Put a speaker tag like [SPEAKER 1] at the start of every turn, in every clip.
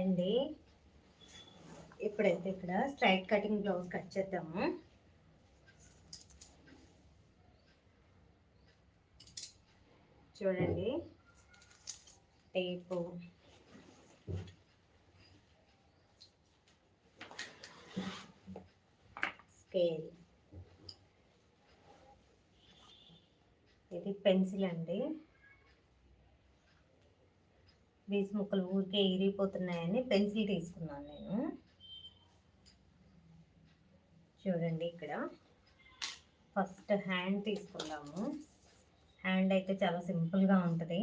[SPEAKER 1] అండి. ఇప్పుడైతే ఇక్కడ స్ట్రైట్ కటింగ్ బ్లౌజ్ కట్ చేద్దాము. చూడండి. టేపు. స్కేల్. ఇది పెన్సిల్ అండి. బీస్ ముక్కలు ఊరికే ఇరిగిపోతున్నాయని పెన్సిల్ తీసుకున్నాను నేను. చూడండి ఇక్కడ. ఫస్ట్ హ్యాండ్ తీసుకుందాము. హ్యాండ్ అయితే చాలా సింపుల్గా ఉంటుంది.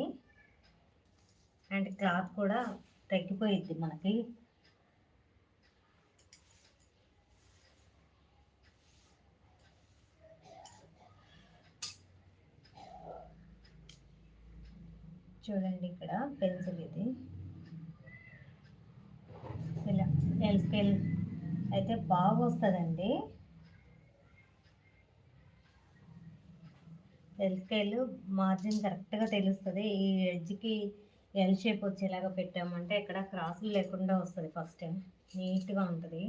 [SPEAKER 1] అండ్ క్లాత్ కూడా తగ్గిపోయిద్ది మనకి. చూడండి ఇక్కడ పెన్సిల్ ఇది. ఇలా ఎల్ స్కేల్ అయితే బాగా వస్తుందండి ఎల్ స్కేల్ మార్జిన్ కరెక్ట్గా తెలుస్తుంది. ఈ ఎడ్జ్కి ఎల్ షేప్ వచ్చేలాగా పెట్టామంటే ఇక్కడ క్రాసులు లేకుండా వస్తుంది ఫస్ట్. నీట్గా ఉంటుంది.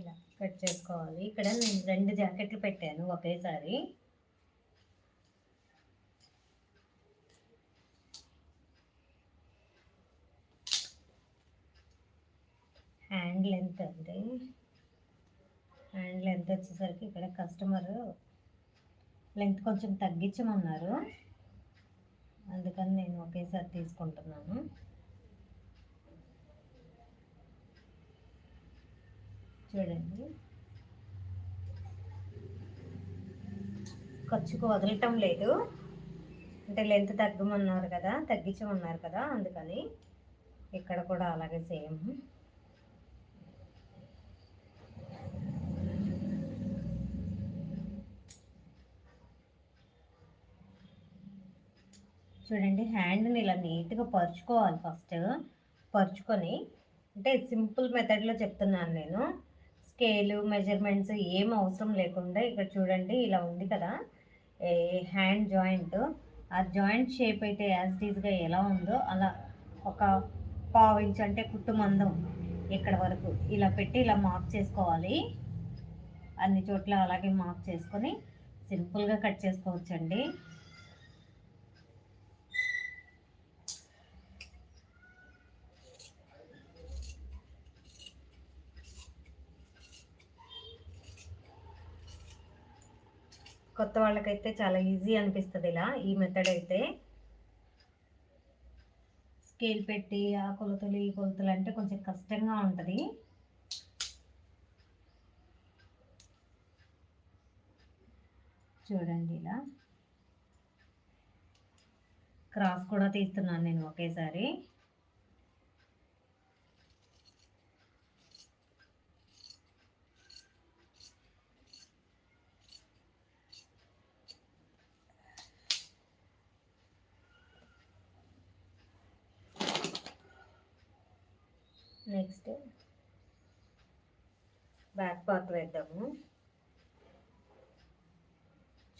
[SPEAKER 1] ఇలా. కట్ చేసుకోవాలి. ఇక్కడ నేను రెండు జాకెట్లు పెట్టాను ఒకేసారి. హ్యాండ్ లెంత్ అండి. హ్యాండ్ లెంత్ వచ్చేసరికి ఇక్కడ కస్టమర్ లెంత్ కొంచెం తగ్గించమన్నారు. అందుకని నేను ఒకేసారి తీసుకుంటున్నాను. చూడండి. ఖర్చుకు వదలటం లేదు. అంటే లెంత్ తగ్గమన్నారు కదా తగ్గించమన్నారు కదా అందుకని ఇక్కడ కూడా అలాగే సేమ్. చూడండి హ్యాండ్ని ఇలా నీట్గా పరుచుకోవాలి ఫస్ట్. పరుచుకొని అంటే సింపుల్ మెథడ్లో చెప్తున్నాను నేను. స్కేలు మెజర్మెంట్స్ ఏం అవసరం లేకుండా ఇక్కడ చూడండి ఇలా ఉంది కదా. ఏ హ్యాండ్ జాయింట్. ఆ జాయింట్ షేప్ అయితే యాజ్టీజ్గా ఎలా ఉందో అలా ఒక పావు ఇంచ్ అంటే కుట్టుమందం ఇక్కడ వరకు ఇలా పెట్టి ఇలా మార్క్ చేసుకోవాలి. అన్ని చోట్ల అలాగే మార్క్ చేసుకొని సింపుల్గా కట్ చేసుకోవచ్చండి. కొత్త వాళ్ళకైతే చాలా ఈజీ అనిపిస్తుంది ఇలా ఈ మెథడ్ అయితే. స్కేల్ పెట్టి ఆ కొలతలు ఈ కొలతలు అంటే కొంచెం కష్టంగా ఉంటుంది. చూడండి ఇలా. క్రాస్ కూడా తీస్తున్నాను నేను ఒకేసారి నెక్స్ట్ బ్యాక్ పార్ట్ వేద్దాము.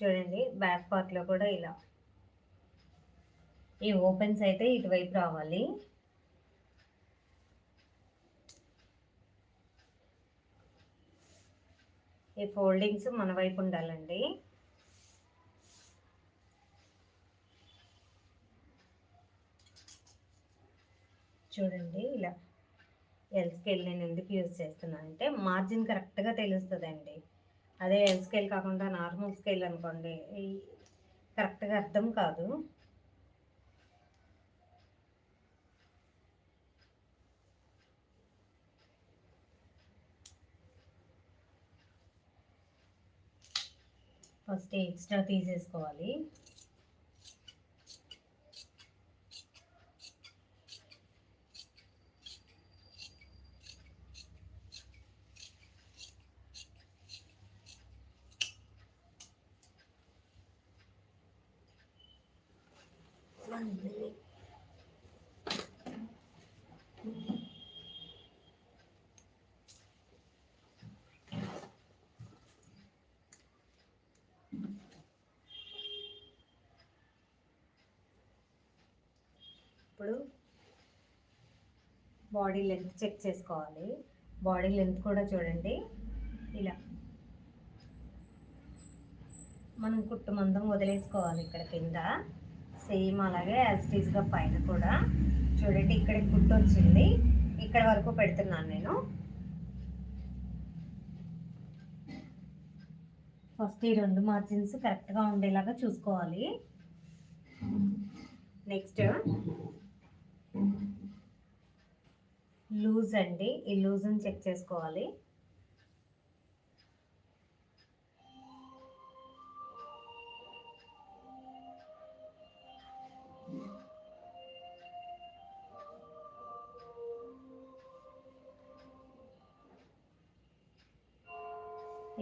[SPEAKER 1] చూడండి బ్యాక్ పార్ట్లో కూడా ఇలా. ఈ ఓపెన్స్ అయితే ఇటువైపు రావాలి. ఈ ఫోల్డింగ్స్ మన వైపు ఉండాలండి. చూడండి ఇలా. ఎల్ స్కేల్ నేను ఎందుకు యూజ్ చేస్తున్నాను అంటే మార్జిన్ కరెక్ట్గా తెలుస్తుందండి. అదే ఎల్ స్కేల్ కాకుండా నార్మల్ స్కేల్ అనుకోండి కరెక్ట్గా అర్థం కాదు. ఫస్ట్ ఎక్స్ట్రా తీసేసుకోవాలి. ఇప్పుడు బాడీ లెంత్ చెక్ చేసుకోవాలి. బాడీ లెంత్ కూడా చూడండి. ఇలా. మనం కుట్టుమందం వదిలేసుకోవాలి ఇక్కడ కింద. సేమ్ అలాగే యాజ్ పైన కూడా. చూడండి ఇక్కడ కుట్టు వచ్చింది. ఇక్కడ వరకు పెడుతున్నాను నేను. ఫస్ట్ ఈ రెండు మార్జిన్స్ కరెక్ట్గా ఉండేలాగా చూసుకోవాలి. నెక్స్ట్ లూజ్ అండి. ఈ లూజ్ని చెక్ చేసుకోవాలి.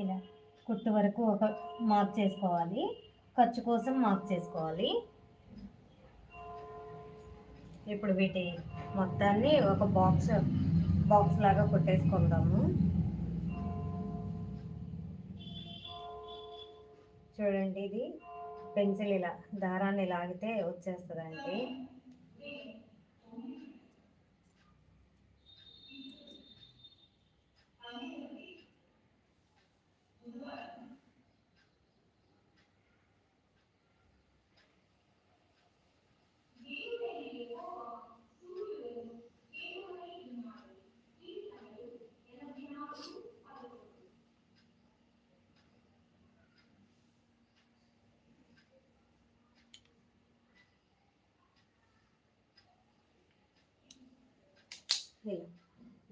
[SPEAKER 1] ఇలా కుట్టు వరకు ఒక మార్క్ చేసుకోవాలి. ఖర్చు కోసం మార్క్ చేసుకోవాలి. ఇప్పుడు వీటి మొత్తాన్ని ఒక బాక్స్ బాక్స్ లాగా కుట్టేసుకుందాము. చూడండి ఇది పెన్సిల్ ఇలా దారాన్ని లాగితే వచ్చేస్తుందండి. ఇలా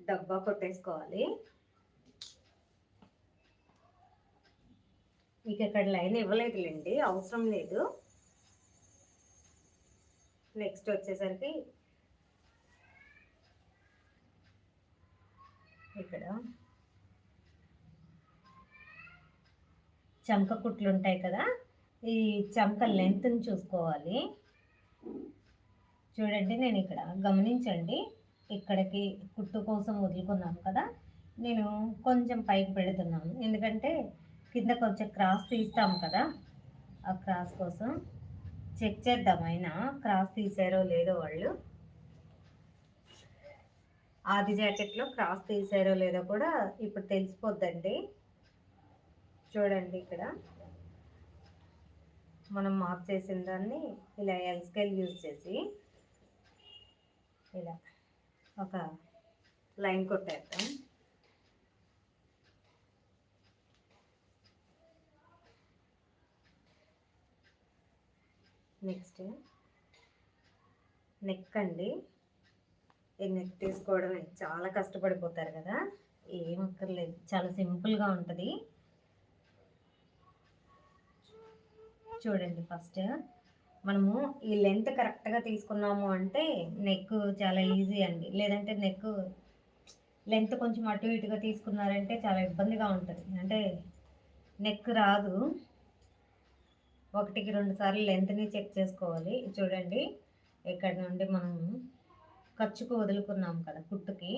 [SPEAKER 1] డబ్బా కొట్టేసుకోవాలి. మీకు ఇక్కడ లైన్ ఇవ్వలేదులేండి అవసరం లేదు. నెక్స్ట్ వచ్చేసరికి ఇక్కడ చమక కుట్లు ఉంటాయి కదా ఈ చమక లెంత్ని చూసుకోవాలి. చూడండి నేను ఇక్కడ గమనించండి. ఇక్కడికి కుట్టు కోసం వదులుకున్నాను కదా నేను కొంచెం పైకి పెడుతున్నాను. ఎందుకంటే కింద కొంచెం క్రాస్ తీస్తాం కదా ఆ క్రాస్ కోసం చెక్ చేద్దాం అయినా క్రాస్ తీసారో లేదో వాళ్ళు. ఆది జాకెట్లో క్రాస్ తీసారో లేదో కూడా ఇప్పుడు తెలిసిపోద్దండి. చూడండి ఇక్కడ. మనం మార్క్ చేసిన దాన్ని ఇలా ఎల్ స్కేల్ యూజ్ చేసి ఇలా ఒక లైన్ కొట్టేద్దాం. నెక్స్ట్ నెక్ అండి ఈ నెక్ తీసుకోవడం చాలా కష్టపడిపోతారు కదా. ఏం అక్కర్లేదు. చాలా సింపుల్గా ఉంటుంది. చూడండి ఫస్ట్. మనము ఈ లెంత్ కరెక్ట్గా తీసుకున్నాము అంటే నెక్ చాలా ఈజీ అండి. లేదంటే నెక్ లెంత్ కొంచెం అటు ఇటుగా తీసుకున్నారంటే చాలా ఇబ్బందిగా ఉంటుంది. అంటే నెక్ రాదు. ఒకటికి రెండు సార్లు లెంత్ని చెక్ చేసుకోవాలి. చూడండి ఇక్కడ నుండి మనం ఖర్చుకు వదులుకున్నాం కదా కుట్టుకి.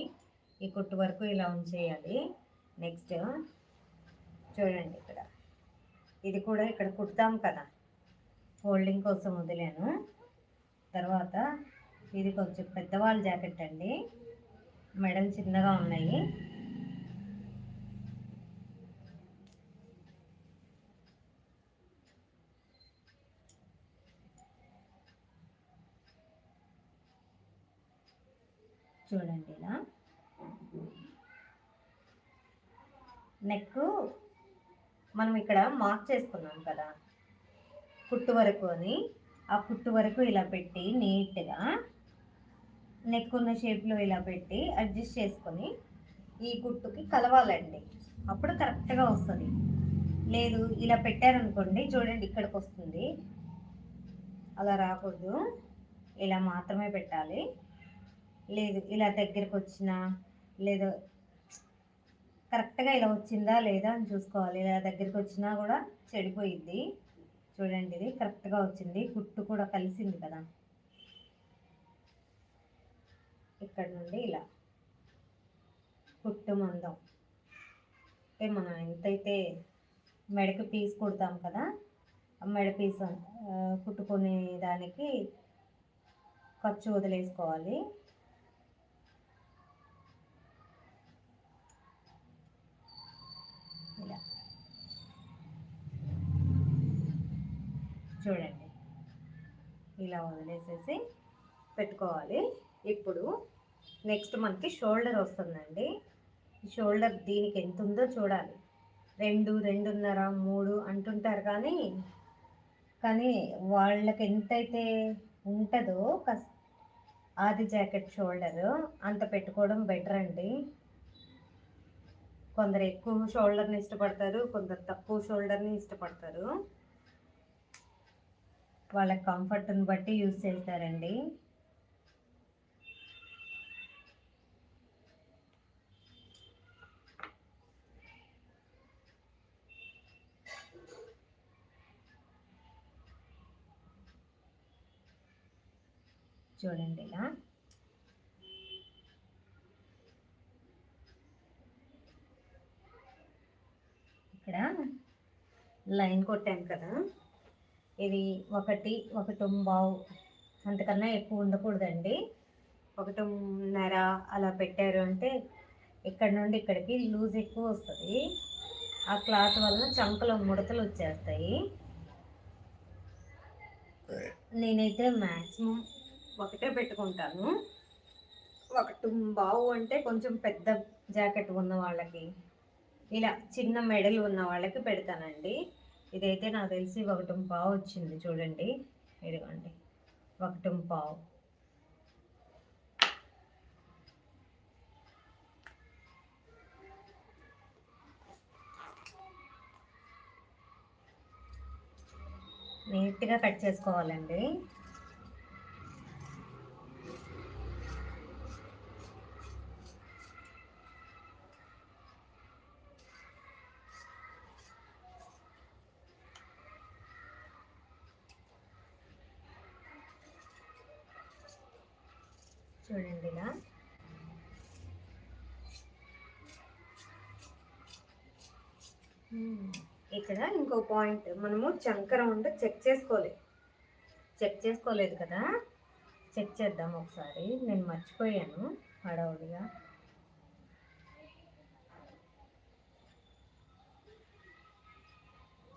[SPEAKER 1] ఈ కుట్టు వరకు ఇలా ఉంచేయాలి. నెక్స్ట్ చూడండి ఇక్కడ. ఇది కూడా ఇక్కడ కుడతాం కదా. ఫోల్డింగ్ కోసం వదిలాను. తర్వాత ఇది కొంచెం పెద్దవాళ్ళ జాకెట్ అండి. మెడలు చిన్నగా ఉన్నాయి. చూడండి ఇలా. నెక్ మనం ఇక్కడ మార్క్ చేసుకున్నాం కదా. కుట్టు వరకు అని ఆ కుట్టు వరకు ఇలా పెట్టి నీట్గా నెక్ ఉన్న షేప్లో ఇలా పెట్టి అడ్జస్ట్ చేసుకొని ఈ కుట్టుకి కలవాలండి. అప్పుడు కరెక్ట్గా వస్తుంది. లేదు ఇలా పెట్టారనుకోండి చూడండి ఇక్కడికి వస్తుంది. అలా రాకూడదు. ఇలా మాత్రమే పెట్టాలి. లేదు ఇలా దగ్గరికి వచ్చినా లేదు కరెక్ట్గా ఇలా వచ్చిందా లేదా అని చూసుకోవాలి. ఇలా దగ్గరికి వచ్చినా కూడా చెడిపోయిద్ది. చూడండి ఇది కరెక్ట్గా వచ్చింది. కుట్టు కూడా కలిసింది కదా. ఇక్కడ నుండి ఇలా. కుట్టు మందం. అంటే మనం ఎంతైతే మెడకి పీస్ కుడతాం కదా మెడ పీస్ కుట్టుకునే దానికి ఖర్చు వదిలేసుకోవాలి ఇలా చూడండి. ఇలా వదిలేసేసి పెట్టుకోవాలి. ఇప్పుడు నెక్స్ట్ మనకి షోల్డర్ వస్తుందండి. షోల్డర్ దీనికి ఎంత ఉందో చూడాలి. రెండు రెండున్నర మూడు అంటుంటారు కానీ కానీ వాళ్ళకి ఎంతైతే ఉంటుందో కస్ ఆది జాకెట్ షోల్డర్ అంత పెట్టుకోవడం బెటర్ అండి. కొందరు ఎక్కువ షోల్డర్ని ఇష్టపడతారు కొందరు తక్కువ షోల్డర్ని ఇష్టపడతారు. వాళ్ళ కంఫర్ట్ని బట్టి యూజ్ చేస్తారండి. చూడండి ఇలా. ఇక్కడ లైన్ కొట్టాను కదా. ఇది ఒకటి ఒకటి బావు. అంతకన్నా ఎక్కువ ఉండకూడదండి. ఒకటిన్నర అలా పెట్టారు అంటే ఇక్కడ నుండి ఇక్కడికి లూజ్ ఎక్కువ వస్తుంది. ఆ క్లాత్ వలన చంకలో ముడతలు వచ్చేస్తాయి. నేనైతే మ్యాక్సిమం ఒకటే పెట్టుకుంటాను. ఒకటి బావు అంటే కొంచెం పెద్ద జాకెట్ ఉన్న వాళ్ళకి ఇలా చిన్న మెడలు ఉన్న వాళ్ళకి పెడతానండి. ఇదైతే నాకు తెలిసి ఒకటి పావు వచ్చింది చూడండి. ఇదిగోండి. ఒకటి పావు. నీట్గా కట్ చేసుకోవాలండి. చూడండి ఇలా. ఇక్కడ ఇంకో పాయింట్ మనము చంకర ఉంటే చెక్ చేసుకోలేదు చెక్ చేసుకోలేదు కదా? చెక్ చేద్దాం ఒకసారి. నేను మర్చిపోయాను హడావుడిగా.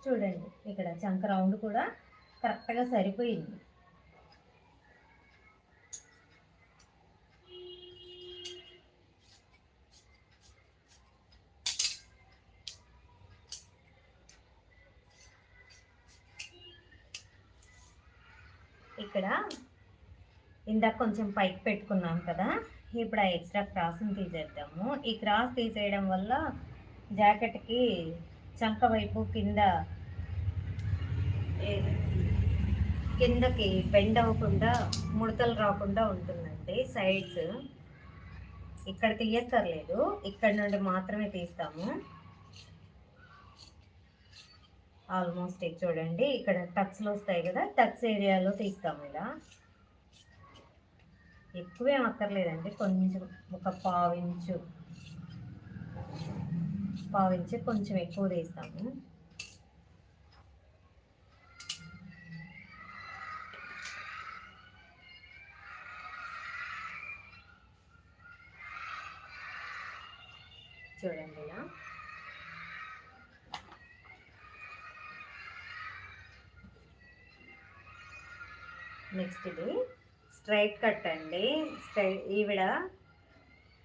[SPEAKER 1] చూడండి ఇక్కడ చంక రౌండ్ కూడా కరెక్ట్గా సరిపోయింది. ఇక్కడ ఇందాక కొంచెం పైకి పెట్టుకున్నాం కదా. ఇప్పుడు ఆ ఎక్స్ట్రా క్రాస్ని తీసేద్దాము. ఈ క్రాస్ తీసేయడం వల్ల జాకెట్కి చంక వైపు కింద కిందకి బెండ్ అవ్వకుండా ముడతలు రాకుండా ఉంటుందండి సైడ్స్ ఇక్కడ తీయక్కర్లేదు. ఇక్కడ నుండి మాత్రమే తీస్తాము. ఆల్మోస్ట్ చూడండి. ఇక్కడ టక్స్లు వస్తాయి కదా టక్స్ ఏరియాలో తీస్తాము ఇలా ఎక్కువేం అక్కర్లేదండి. కొంచెం ఒక పావించు పావించి కొంచెం ఎక్కువ తీస్తాము. చూడండి ఇలా నెక్స్ట్ ఇది. స్ట్రైట్ కట్ అండి. స్ట్రైట్ ఈవిడ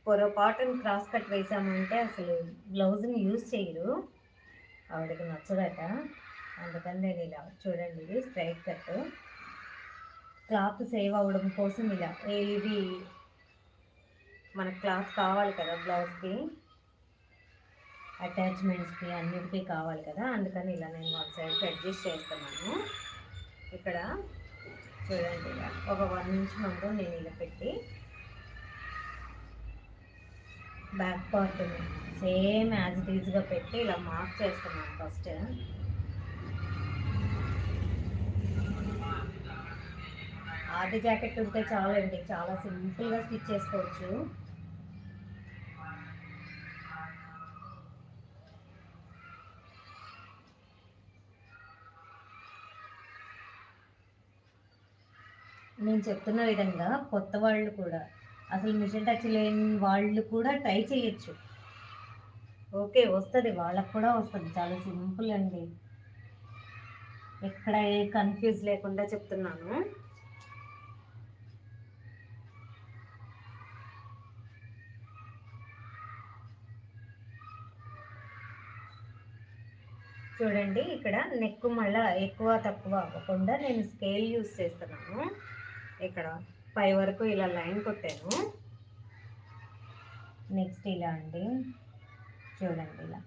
[SPEAKER 1] పొరపాటును క్రాస్ కట్ వేసామంటే అసలు బ్లౌజ్ని యూజ్ చేయరు. ఆవిడకి నచ్చదట. అందుకని నేను ఇలా చూడండి ఇది స్ట్రైట్ కట్. క్లాత్ సేవ్ అవ్వడం కోసం ఇలా ఇది మన క్లాత్ కావాలి కదా బ్లౌజ్కి. అటాచ్మెంట్స్కి అన్నిటికీ కావాలి కదా. అందుకని ఇలా నేను వన్ సైడ్కి అడ్జస్ట్ చేస్తున్నాను. ఇక్కడ చూడండి ఒక వన్ ఇంచ్ ముందు నేను ఇలా పెట్టి back part same as it ఈజ్గా పెట్టి ఇలా మార్క్ చేస్తున్నాను ఫస్ట్. ఆది జాకెట్ ఉంటే చాలండి చాలా సింపుల్గా స్టిచ్ చేసుకోవచ్చు. నేను చెప్తున్న విధంగా కొత్త వాళ్ళు కూడా అసలు మిషన్ టచ్ లేని వాళ్ళు కూడా ట్రై చేయొచ్చు. ఓకే వస్తుంది వాళ్ళకు కూడా వస్తుంది చాలా సింపుల్ అండి. ఎక్కడ ఏ కన్ఫ్యూజ్ లేకుండా చెప్తున్నాను. చూడండి ఇక్కడ నెక్ మళ్ళీ ఎక్కువ తక్కువ అవ్వకుండా నేను స్కేల్ యూస్ చేస్తున్నాను. ఇక్కడ పై వరకు ఇలా లైన్ కొట్టాను. నెక్స్ట్ ఇలా అండి. చూడండి ఇలా.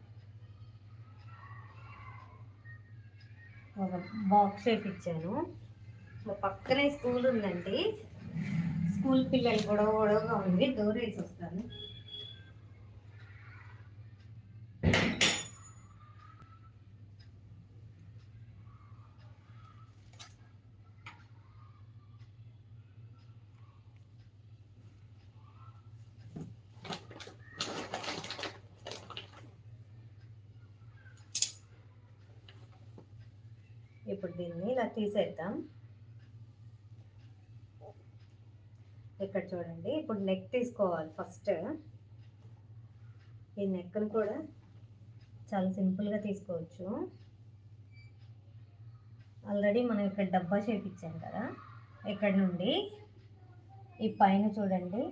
[SPEAKER 1] ఒక బాక్స్ షేప్ ఇచ్చాను. మా పక్కనే స్కూల్ ఉందండి. స్కూల్ పిల్లలు గొడవ గొడవగా ఉంది డోర్ వేసి వస్తాను ఇప్పుడు దీన్ని ఇలా తీసేద్దాం. ఇక్కడ చూడండి ఇప్పుడు నెక్ తీసుకోవాలి ఫస్ట్ ఈ నెక్ను కూడా చాలా సింపుల్గా తీసుకోవచ్చు. ఆల్రెడీ మనం ఇక్కడ డబ్బా షేప్ ఇచ్చాం కదా ఇక్కడ నుండి ఈ పైన చూడండి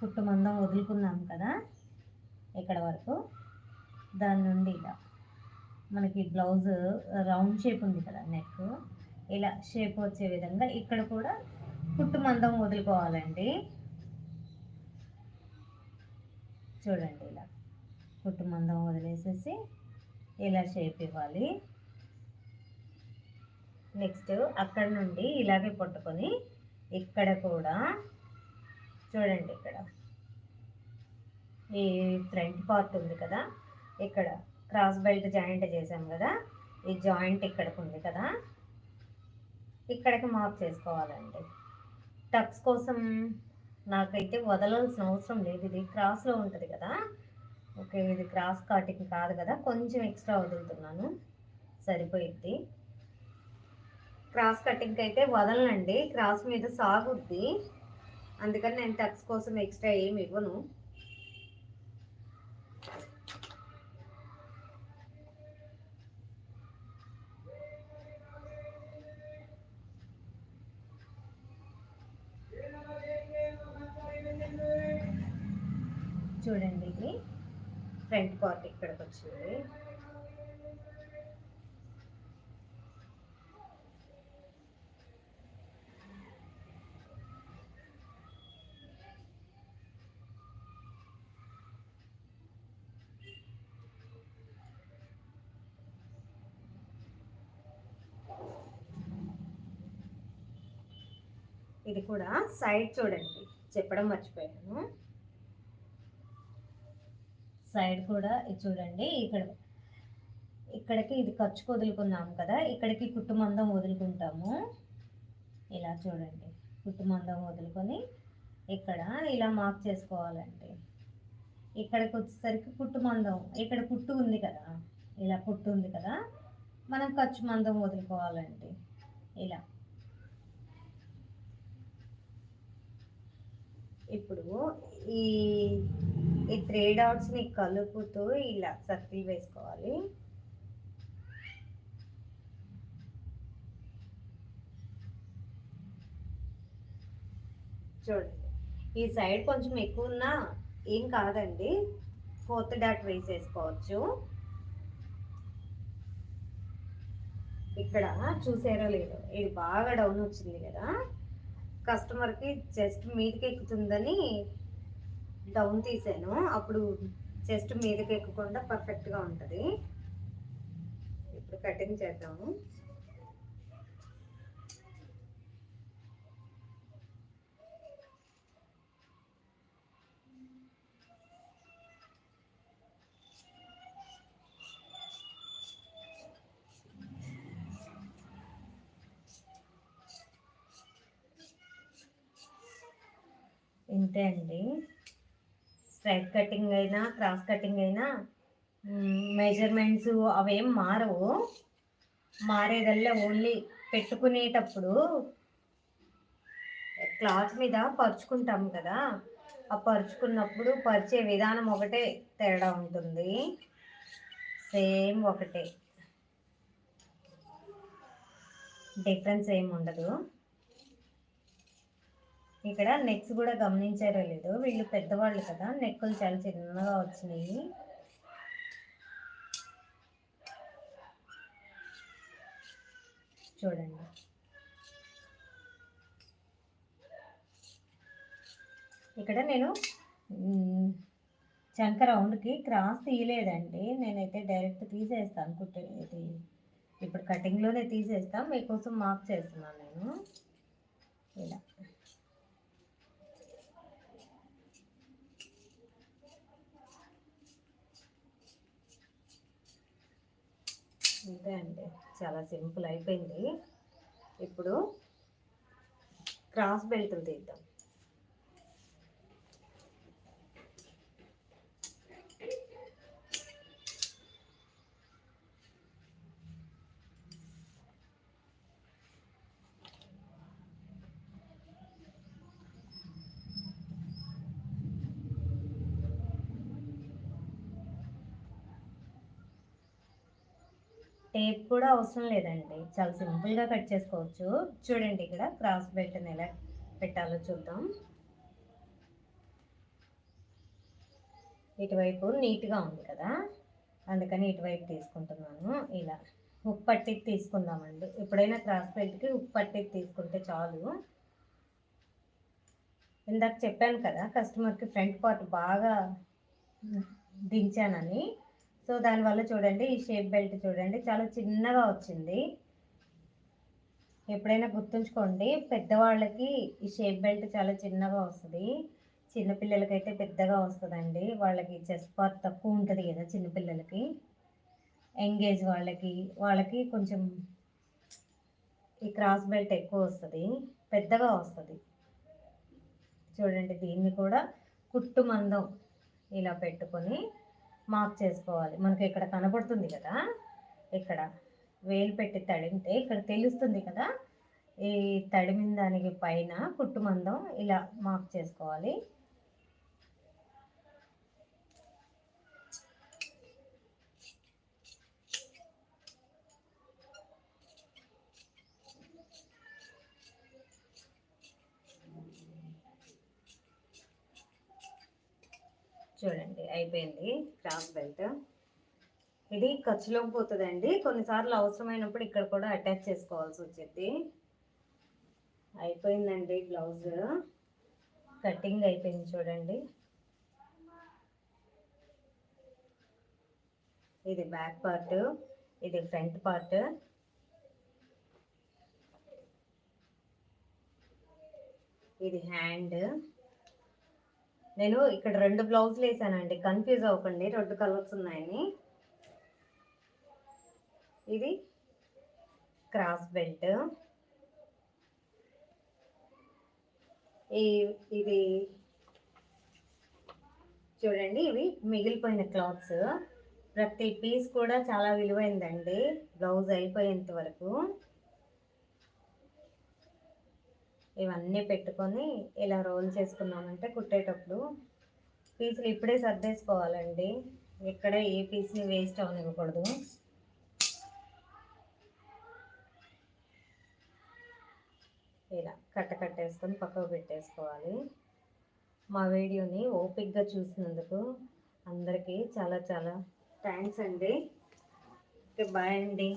[SPEAKER 1] కుట్టు మందం వదులుకున్నాం కదా ఇక్కడ వరకు. దాని నుండి ఇలా. మనకి బ్లౌజ్ రౌండ్ షేప్ ఉంది కదా నెక్. ఇలా షేప్ వచ్చే విధంగా ఇక్కడ కూడా కుట్టు మందం వదులుకోవాలండి. చూడండి ఇలా కుట్టు మందం వదిలేసేసి ఇలా షేప్ ఇవ్వాలి. నెక్స్ట్ అక్కడ నుండి ఇలాగే పట్టుకొని ఇక్కడ కూడా చూడండి ఇక్కడ. ఈ ఫ్రంట్ పార్ట్ ఉంది కదా ఇక్కడ క్రాస్ బెల్ట్ జాయింట్ చేసాం కదా ఈ జాయింట్ ఇక్కడికి ఉంది కదా ఇక్కడికి మార్క్ చేసుకోవాలండి. టక్స్ కోసం నాకైతే వదలాల్సిన అవసరం లేదు ఇది క్రాస్లో ఉంటుంది కదా ఓకే ఇది క్రాస్ కటింగ్ కాదు కదా కొంచెం ఎక్స్ట్రా వదులుతున్నాను సరిపోయిద్ది. క్రాస్ కటింగ్ అయితే వదలనండి క్రాస్ మీద సాగుద్ది అందుకని నేను టక్స్ కోసం ఎక్స్ట్రా ఏమి ఇవ్వను. చూడండి ఇది. ఫ్రంట్ పార్ట్ ఇక్కడికి వచ్చింది. ఇది కూడా సైడ్ చూడండి. చెప్పడం మర్చిపోయాను. సైడ్ కూడా చూడండి. ఇక్కడ ఇక్కడికి ఇది ఖర్చుకు వదులుకున్నాము కదా. ఇక్కడికి కుట్టుమందం వదులుకుంటాము. ఇలా చూడండి. కుట్టుమందం వదులుకొని ఇక్కడ ఇలా మార్క్ చేసుకోవాలండి ఇక్కడికి వచ్చేసరికి కుట్టుమందం ఇక్కడ కుట్టు ఉంది కదా. ఇలా కుట్టు ఉంది కదా. మనం ఖర్చు మందం వదులుకోవాలండి ఇలా. ఇప్పుడు ఈ ఈ త్రీ డాట్స్ని కలుపుతూ ఇలా సర్కిల్ వేసుకోవాలి. చూడండి. ఈ సైడ్ కొంచెం ఎక్కువ ఉన్నా ఏం కాదండి. ఫోర్త్ డాట్ వేసేసుకోవచ్చు. ఇక్కడ చూసారో లేదో ఇది బాగా డౌన్ వచ్చింది కదా. కస్టమర్కి జస్ట్ మీదకి ఎక్కుతుందని డౌన్ తీసాను. అప్పుడు చెస్ట్ మీదకి ఎక్కకుండా పర్ఫెక్ట్గా ఉంటుంది. ఇప్పుడు కటింగ్ చేద్దాము. ఇంతే అండి. స్ట్రైట్ కటింగ్ అయినా క్రాస్ కటింగ్ అయినా మెజర్మెంట్స్ అవేం మారవు. మారేదల్లా ఓన్లీ పెట్టుకునేటప్పుడు క్లాత్ మీద పరుచుకుంటాం కదా ఆ పరుచుకున్నప్పుడు పరిచే విధానం ఒకటే తేడా ఉంటుంది. సేమ్ ఒకటే. డిఫరెన్స్ ఏమి ఉండదు. ఇక్కడ నెక్స్ కూడా గమనించారో లేదో వీళ్ళు పెద్దవాళ్ళు కదా నెక్కులు చాలా చిన్నగా వచ్చినాయి. చూడండి. ఇక్కడ నేను చంక రౌండ్కి క్రాస్ తీయలేదండి. నేనైతే డైరెక్ట్ తీసేస్తాను కుట్టే ఇది ఇప్పుడు కటింగ్లోనే తీసేస్తాను. మీకోసం మార్క్ చేస్తున్నాను నేను. ఇలా. అంతే అండి. చాలా సింపుల్ అయిపోయింది. ఇప్పుడు క్రాస్ బెల్ట్లు తీద్దాం. టేప్ కూడా అవసరం లేదండి. చాలా సింపుల్గా కట్ చేసుకోవచ్చు. చూడండి ఇక్కడ క్రాస్ బెల్ట్ని ఎలా పెట్టాలో చూద్దాం. ఇటువైపు నీట్గా ఉంది కదా. అందుకని ఇటువైపు తీసుకుంటున్నాను. ఇలా ఉప్పు పట్టి తీసుకుందామండి. ఎప్పుడైనా క్రాస్ బెల్ట్కి ఉప్పు పట్టి తీసుకుంటే చాలు. ఇందాక చెప్పాను కదా కస్టమర్కి ఫ్రంట్ పార్ట్ బాగా దించానని. సో దానివల్ల చూడండి ఈ షేప్ బెల్ట్ చూడండి చాలా చిన్నగా వచ్చింది. ఎప్పుడైనా గుర్తుంచుకోండి పెద్దవాళ్ళకి ఈ షేప్ బెల్ట్ చాలా చిన్నగా వస్తుంది. చిన్నపిల్లలకైతే పెద్దగా వస్తుందండి. వాళ్ళకి చెస్ట్ పార్ట్ తక్కువ ఉంటుంది కదా చిన్నపిల్లలకి ఎంగేజ్ వాళ్ళకి వాళ్ళకి కొంచెం ఈ క్రాస్ బెల్ట్ ఎక్కువ వస్తుంది పెద్దగా వస్తుంది. చూడండి దీన్ని కూడా కుట్టు మందం ఇలా పెట్టుకొని మార్క్ చేసుకోవాలి. మనకి ఇక్కడ కనబడుతుంది కదా? ఇక్కడ వేలు పెట్టి తడిమితే ఇక్కడ తెలుస్తుంది కదా? ఈ తడిమిన దానికి పైన కుట్టు మందం ఇలా మార్క్ చేసుకోవాలి. చూడండి అయిపోయింది క్రాస్ బెల్ట్. ఇది ఖర్చులోకి పోతుందండి. కొన్నిసార్లు అవసరమైనప్పుడు ఇక్కడ కూడా అటాచ్ చేసుకోవాల్సి వచ్చింది అయిపోయిందండి బ్లౌజ్. కటింగ్ అయిపోయింది చూడండి. ఇది బ్యాక్ పార్ట్ ఇది ఫ్రంట్ పార్ట్. ఇది హ్యాండ్. నేను ఇక్కడ రెండు బ్లౌజులు వేసానండి. కన్ఫ్యూజ్ అవ్వకండి. రెండు కలర్స్ ఉన్నాయని. ఇది క్రాస్ బెల్ట్ ఈ ఇది చూడండి ఇవి మిగిలిపోయిన క్లాత్స్ ప్రతి పీస్ కూడా చాలా విలువైందండి. బ్లౌజ్ అయిపోయేంత వరకు. ఇవన్నీ పెట్టుకొని ఇలా రోల్ చేసుకున్నామంటే కుట్టేటప్పుడు పీసులు ఇప్పుడే సర్దేసుకోవాలండి. ఎక్కడ ఏ పీస్ని వేస్ట్ అవనివ్వకూడదు. ఇలా కట్ట కట్టేసుకొని పక్కకు పెట్టేసుకోవాలి. మా వీడియోని ఓపిక్గా చూసినందుకు అందరికీ చాలా చాలా థ్యాంక్స్ అండి. ఓకే బాయ్ అండి.